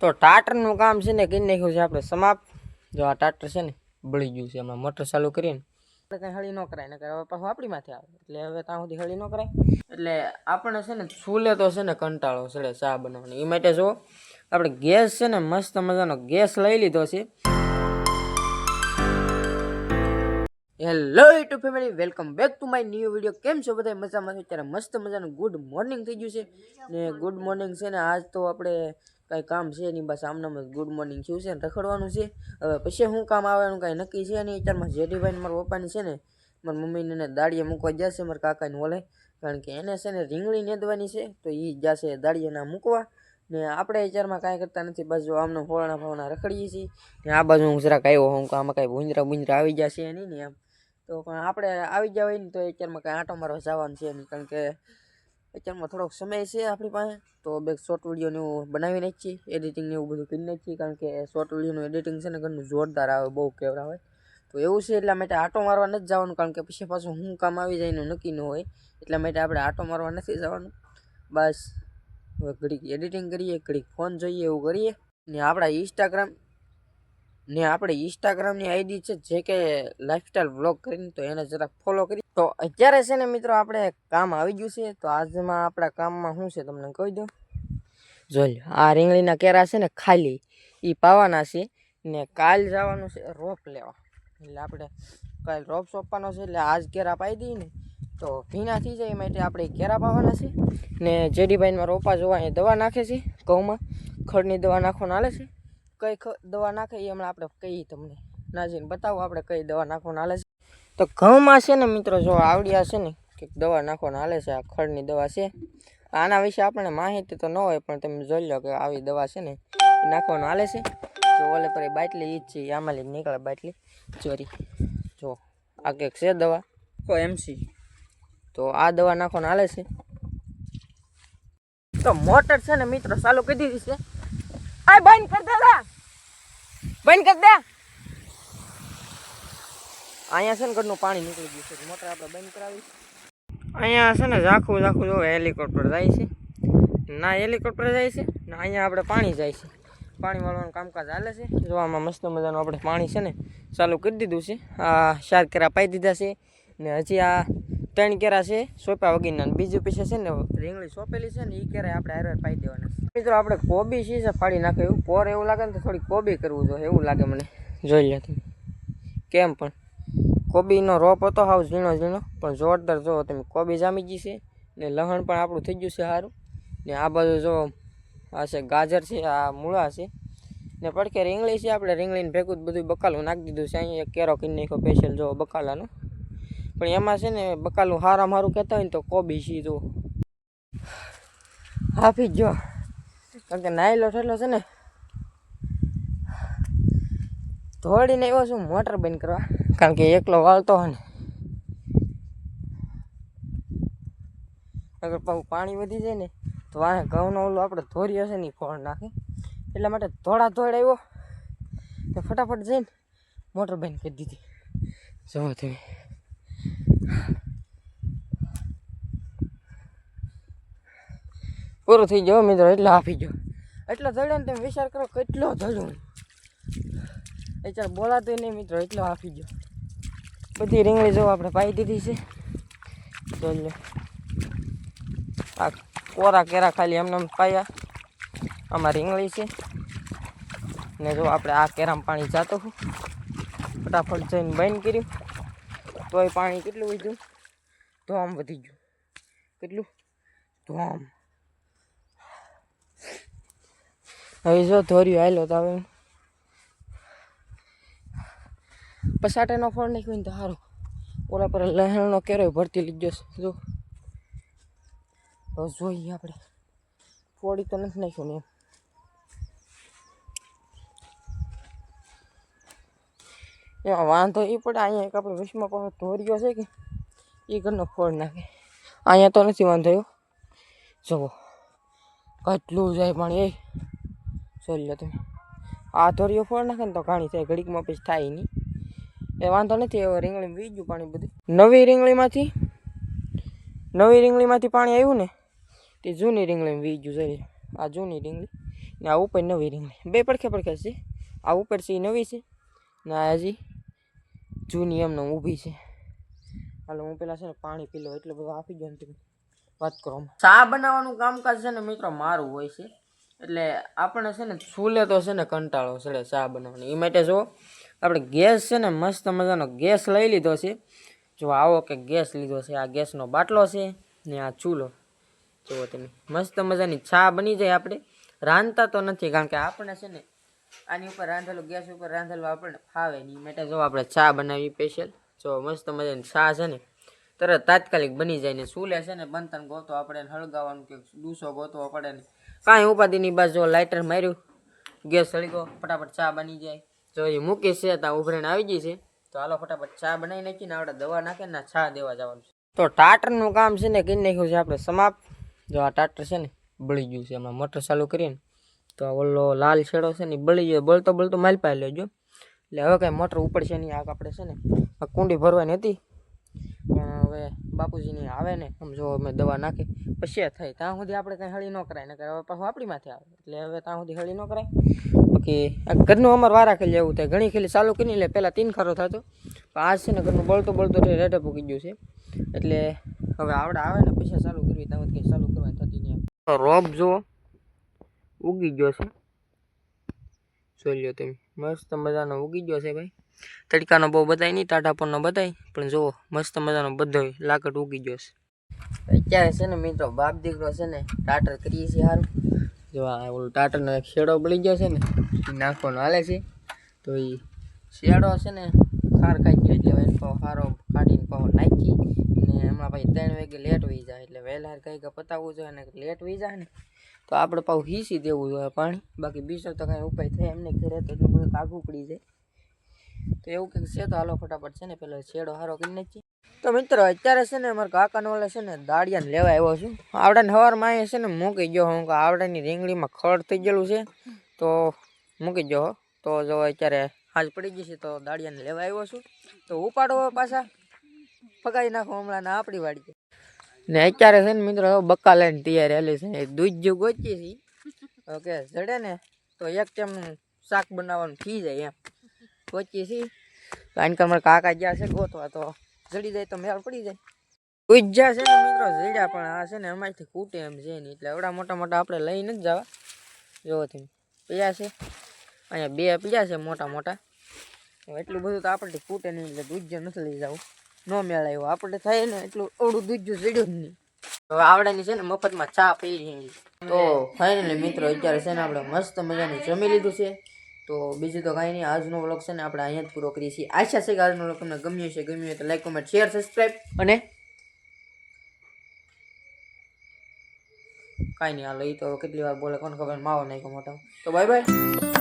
તો ટાટરનું કામ છે ને કરી નાખ્યું છે આપણે? સમાપ્ત. જો આ ટાટર છે ને બળી ગયું છે, એમાં મોટર ચાલુ કરીને. આપણે કંઈ હળી ન કરાય ને હવે પાછું આપણી માથે આવે. એટલે હવે ત્યાં સુધી હળી ન કરાય. એટલે આપણે છે ને ચૂલે તો છે ને કંટાળો છે ચા બનાવવાની. એ માટે જો, આપણે ગેસ છે ને મસ્ત મજાનો ગેસ લઈ લીધો છે. Hello YouTube family welcome back to my new video કેમ છો બધા? મજામાં અત્યારે મસ્ત મજાનું ગુડ મોર્નિંગ થઈ ગયું છે. ને ગુડ મોર્નિંગ છે ને આજ તો આપણે કાંઈ કામ છે નહીં, બસ આમનામાં ગુડ મોર્નિંગ થયું છે ને રખડવાનું છે. હવે પછી શું કામ આવવાનું કાંઈ નક્કી છે નહીં. અત્યારમાં જેઠીભાઈને મારા પપ્પાની છે ને, મારા મમ્મીને એને દાળીએ મૂકવા જશે મારા કાકાને ઓલે. કારણ કે એને છે ને રીંગણી નેદવાની છે, તો એ જશે દાળીએના મૂકવા. ને આપણે અત્યારમાં કાંઈ કરતા નથી. બસ જો આમને ફોળાના ફોળાના રખડીએ છીએ. ને આ બાજુ હું જરાક આવ્યો હું કે આમાં કાંઈ ભૂંજરા ભૂંજરા આવી જશે નહીં ને એમ. તો પણ આપણે આવી ગયા ને તો અત્યારમાં કાંઈ આંટો મારવા જવાનું છે નહીં. કારણ કે અત્યારમાં થોડોક સમય છે આપણી પાસે, તો બે શોર્ટ વિડીયોને બનાવી નાખીએ એડિટિંગ ને એવું બધું કરી નાખીએ, કારણ કે શોર્ટ વિડીયોનું એડિટિંગ છે ને ઘણું જોરદાર આવે, બહુ કેવરા હોય તો એવું છે એટલા માટે આંટો મારવા નથી જવાનું, કારણ કે પછી પાછું શું કામ આવી જાય એનું નક્કી ન હોય, એટલા માટે આપણે આંટો મારવા નથી જવાનું. બસ, હવે ઘડીક એડિટિંગ કરીએ, ઘડીક ફોન જોઈએ એવું કરીએ. ને આપણા ઇન્સ્ટાગ્રામ ને આપણે ઇન્સ્ટાગ્રામની આઈડી છે, જે કે લાઇફસ્ટાઈલ વ્લોગ કરીને તો એને જરાક ફોલો કરી. તો અત્યારે છે ને મિત્રો આપણે કામ આવી ગયું છે, તો આજમાં આપણા કામમાં શું છે તમને કહી દઉં? જોઈ આ રીંગણીના કેરા છે ને ખાલી એ પાવાના છે ને કાલ જવાનું છે રોપ લેવા. એટલે આપણે કાલ રોપ સોંપવાનો છે, એટલે આજ કેરા પાઈ દઈએ ને, તો ભીના થઈ જાય એ માટે આપણે કેરા પાવાના છે. ને જેડીભાઈમાં રોપા જોવા એ દવા નાખે છે, ઘઉંમાં. ખડની દવા નાખવાનું હાલે છે. કઈ દવા નાખે એ હમણાં આપણે કહીએ તમને. નાજીને બતાવો આપણે કઈ દવા નાખવાનું હાલે છે. તો ઘઉંમાં છે ને મિત્રો જો આવડ્યા છે ને કે દવા નાખવાનું હાલે છે. આ ખડની દવા છે. આના વિશે આપણને માહિતી તો ન હોય પણ તમે જોઈ લો કે આવી દવા છે ને નાખવાનું હાલે છે. જો ઓલે પર બાટલી એ જ છે આમાં લઈને નીકળે બાટલી. ચોરી. જો આ કંઈક છે દવા. કો એમસી તો આ દવા નાખવાનું હાલે છે. તો મોટર છે ને મિત્રો ચાલુ કરી દીધી છે. આ બંધ કરી દે લા. બંધ કરી દે. અહીંયા છે ને ઘરનું પાણી નીકળી ગયું છે. મોટર આપણે બંધ કરાવી. અહીંયા છે ને ઝાખું ઝાખું જો હેલિકોપ્ટર જાય છે. ના હેલિકોપ્ટર જાય છે, ને અહીંયા આપણે પાણી જાય છે. પાણી વાળવાનું કામકાજ હાલે છે. જો આમાં મસ્ત મજાનું આપણે પાણી છે ને ચાલુ કરી દીધું છે. આ શાર કેરા પાઈ દીધા છે. ને હજી આ ત્રણ કેરા છે, સોંપ્યા વગીના બીજું પીછે છે ને રીંગણી સોંપેલી છે ને એ કેરા આપણે હારવાર પાઈ દેવાના મિત્રો, આપણે કોબી છે ફાડી નાખે એવું? પોર એવું લાગે ને તો થોડી કોબી કરવું જોઈએ, એવું લાગે મને. જોઈ લે તમે. કેમ પણ? કોબીનો રોપ હતો હાવ ઝીણો ઝીણો, પણ જોરદાર જો તમે કોબી જામી ગઈ છે ને લહણ પણ આપણું થઈ ગયું છે સારું ને આ બાજુ જો આ છે ગાજર છે, આ મૂળા છે. ને પડકે રીંગણી છે, આપણે રીંગણીને ભેગું બધું બકાલું નાખી દીધું છે. અહીંયા એક કેરો કિન્ની સ્પેશિયલ જો બકાલાનો. પણ એમાં છે ને બકાલું હારા મારું કહેતા હોય ને તો કોબી સીધો હાફી જો કારણ કે નાયલો ઠેલો છે ને. ધોળીને આવ્યો છું મોટર બંધ કરવા. કારણ કે એકલો વાળતો હોય ને. અગર પાછું પાણી વધી જાય ને, તો આ ઘઉંનો ઓલું આપણે ધોરી હશે ને ફોડ નાખે. એટલા માટે ધોળા ધોળ આવ્યો. તો ફટાફટ જઈને મોટર બંધ કરી દીધી. જુઓ તમે પૂરું થઈ ગયો મિત્રો, એટલે આપી ગયો. એટલો ધડ્યો ને તમે વિચાર કરો કેટલો જડ્યો એ ચાલ બોલાતું નહીં મિત્રો, એટલો આપી ગયો. બધી રીંગણી જો આપણે પાઈ દીધી છે. લો. આ કોરા કેરા ખાલી એમને એમ પાયા. આમાં રીંગણી છે. ને જો આપણે આ કેરામાં પાણી જાતો હું ફટાફટ જઈને બંધ કર્યું. તોય પાણી કેટલું વધ્યું ધોમ વધી ગયું. કેટલું? ધોમ હવે જો ધોર્યું આવેલો તો હવે. પસાટેનો ફળ નાખ્યો તો સારું ઓલા પર લહેણનો કેરો ભરતી લીધો છે. જો. જોઈએ આપણે. ફોડી તો નથી નાખ્યું ને એમ. એમાં વાંધો એ પડે, અહીંયા એક આપણે વિશમાં પણ ધોર્યો છે કે એ ઘરનો ફોડ નાખે. અહીંયા તો નથી વાંધો એવો જુઓ, કેટલું જાય પાણી એ. જોઈ લો તમે. આ ધોરીઓ ફોડ નાખે ને તો ઘાણી થાય, ઘડીકમાં પછી થાય નહીં. એ વાંધો નથી એવો રીંગણી બીજું પાણી બધું. નવી રીંગણીમાંથી નવી રીંગણીમાંથી પાણી આવ્યું ને, તે જૂની રીંગણી વીજું જોઈ આ જૂની રીંગણી ને આ ઉપર નવી રીંગણી. બે પડખે પડખે છે. આ ઉપર છે એ નવી છે. ને હજી જૂની એમને ઊભી છે. હાલો, હું પેલા છે ને પાણી પી લઉં, એટલે બધું આપી દો ને તમે. વાત કરો ચા બનાવવાનું કામકાજ છે ને મિત્રો, મારું હોય છે. એટલે આપણે છે ને ચૂલે તો છે ને કંટાળો છે ચા બનાવવાની. એ માટે જો, આપણે ગેસ છે ને મસ્ત મજાનો ગેસ લઈ લીધો છે. જો આવો કે ગેસ લીધો છે, આ ગેસનો બાટલો છે ને આ ચૂલો. જુઓ તમે, મસ્ત મજાની ચા બની જાય આપણે. રાંધતા તો નથી, કારણ કે આપણે છે ને આની ઉપર રાંધેલું, ગેસ ઉપર રાંધેલું આપણને ફાવે નહીં. માટે જો આપણે ચા બનાવી સ્પેશિયલ જો મસ્ત મજાની ચા છે ને, તરત તાત્કાલિક બની જાય ને ચૂલે છે ને બનતન ગોતો આપણે ને હળગાવવાનું કે ડૂસો ગોતવો પડે ને. કાંઈ ઉપાધિની બસ જો લાઇટર માર્યું, ગેસ સળગો ફટાફટ ચા બની જાય. જો એ મૂકી છે ત્યાં ઉભરીને આવી ગઈ છે. તો હાલો ફટાફટ ચા બનાવી નાખીને આપણે દવા નાખીને ને ચા દેવા જવાનું તો ટાટરનું કામ છે ને, કરી નાખ્યું છે આપણે સમાપ્ત. જો આ ટાટર છે ને, બળી ગયું છે. એમાં મોટર ચાલુ કરીને તો ઓલો લાલ છેડો છે ને બળી ગયો. બળતો બળતો માલ પાઈ લેજો. એટલે હવે કાંઈ મોટર ઉપડશે નહીં આગ આપણે છે ને. આ કુંડી ભરવાની હતી. પણ હવે બાપુજીની આવે ને, આમ જો અમે દવા નાખી, પછી એ થાય. ત્યાં સુધી આપણે કાંઈ હળી ન કરાય, નકર હવે પાછું આપણી માથે આવે. એટલે હવે ત્યાં સુધી હળી ન કરાય. બાકી આ ઘરનું અમારે વારા ખેલી એવું થાય. ઘણી ખેલી ચાલુ કરીને એટલે પહેલાં તીન ખરો થતો. પણ આજ છે ને ઘરનું બળતો બળતો રેટે પૂકી ગયું છે. એટલે હવે આવડે આવે ને, પછી ચાલુ કરવી. ત્યાં સુધી કંઈ ચાલુ કરવાની થતી નહીં. રોપ જુઓ. ઉગી ગયો છે. જોઈ લો તમે. મસ્ત મજાનો ઉગી ગયો છે ભાઈ. તડકાનો બહુ બતાય નહીં ટાટા પરનો બતાય. પણ જુઓ, મસ્ત મજાનો બધો લાકડ ઉગી ગયો છે. અત્યારે છે ને મિત્રો? બાપ દીકરો છે ને, ટાટર કરીએ છીએ સારું જો આ ઓલું ટાટરનો શેડો બળી ગયો છે ને, એ નાખવાનો હાલે છે. તો એ શેડો છે ને, ખાર ખાઈ ગયો એટલે એને પાછો સારો કાઢીને પાવ નાખી. અને હમણાં પછી ત્રણ વાગે લેટ વહી જાય એટલે વહેલા કંઈક પતાવવું જોઈએ અને લેટ વહી જાય ને તો આપણે પાછું હીસી દેવું જોઈએ પાણી. બાકી બીજો તો કાંઈ ઉપાય થાય એમને ઘરે તો એટલું બધું કાગું પડી જાય. તો એવું કંઈક છે તો હાલો ફટાફટ છે ને પેલો છેડો સારો કરી નાખીએ. તો મિત્રો, અત્યારે છે ને અમારા કાકાનો ઓલે છે ને દાળિયાને લેવા આવ્યો છું. આવડાને હવારમાં અહીંયા છે ને મૂકી ગયો હું, કે આવડાની રીંગણીમાં ખડ થઈ ગયેલું છે. તો મૂકી ગયો તો જો અત્યારે હાજ પડી ગઈ છે તો દાળિયાને લેવા આવ્યો છું. તો ઉપાડો પાછા. પકાવી નાખો હમણાં આપણી વાડી ને અત્યારે છે ને મિત્રો બક્કા લઈને તૈયાર હાલી છે. દૂધ જો ગોચીએ છીએ ઓકે, જડે ને, તો એક ટાઈમનું શાક બનાવવાનું થઈ જાય એમ. ગોચીએ છીએ કારણ કે અમારા કાકા ગયા છે ગોતવા, તો જડી જાય તો મેળ પડી જાય. ઉજ્જા છે ને મિત્રો, જડ્યા પણ આ છે ને અમારથી કૂટે એમ છે નહીં એટલે એવડા મોટા મોટા આપણે લઈ નથી જવા. જોવો તમે પીયા છે, અહીંયા બે પીયા છે મોટા મોટા. એટલું બધું તો આપણથી કૂટે નહીં, એટલે દૂધ નથી લઈ જવું. ન મેળાયો. આપણે થાય ને એટલું ઓળું દૂધ ચડ્યું જ નહીં. આવડાની છે ને મફતમાં ચા પી તો ફાઇનલી મિત્રો, અત્યારે છે ને આપણે મસ્ત મજાની જમી લીધું છે. તો બીજું તો કાંઈ નહીં, આજનો વ્લોગ છે ને આપણે અહીંયા જ પૂરો કરીએ છીએ. આશા છે કે આજનો વ્લોગ તમને ગમ્યો છે ગમ્યું હોય તો લાઈક કોમેન્ટ શેર સબસ્ક્રાઈબ અને કાંઈ નહીં હાલો એ તો કેટલી વાર બોલે કોને ખબર? માવો નાખ્યો મોટા તો બાય બાય